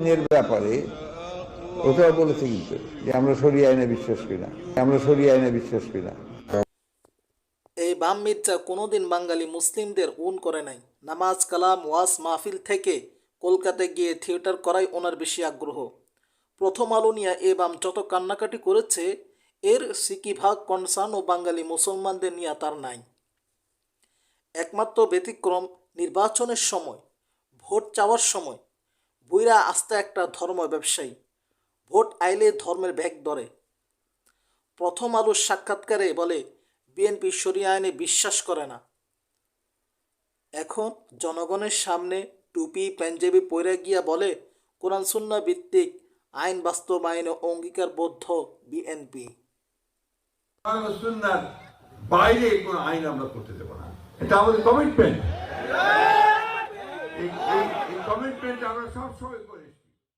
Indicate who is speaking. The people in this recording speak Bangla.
Speaker 1: এর ব্যাপারে ওটাও বলেছে কিন্তু যে আমরা সরিয়ে আইনে বিশ্বাস করি না আমরা সরিয়ে আইনে বিশ্বাস করি না।
Speaker 2: এই বাম মির্জা কোনোদিন বাঙালি মুসলিমদের উন করে নাই। নামাজ, কালাম, ওয়াজ, মাহফিল থেকে কলকাতায় গিয়ে থিয়েটার করাই ওনার বেশি আগ্রহ। প্রথম আলো নিয়ে এ বাম যত কান্নাকাটি করেছে, এর সিকিভাগ কনসার্ন ও বাঙালি মুসলমানদের নিয়ে তার নাই। একমাত্র ব্যতিক্রম নির্বাচনের সময়, ভোট চাওয়ার সময় বুইরা আস্তে একটা ধর্ম ব্যবসায়ী। ভোট আইলে ধর্মের ব্যাগ ধরে। প্রথম আলোর সাক্ষাৎকারে বলে, বিএনপি সরিয়ে আইনে বিশ্বাস করে না। এখন জনগণের সামনে টুপি, পাঞ্জাবি পরে গিয়া বলে, কোরআন ভিত্তিক আইন বাস্তবায়নে অঙ্গীকারবদ্ধ বিএনপি।
Speaker 3: বাইরে কোনো আইন আমরা করতে দেবো না। এটা আমাদের কমিটমেন্ট দেখবেন যে আমরা সব সই করেছি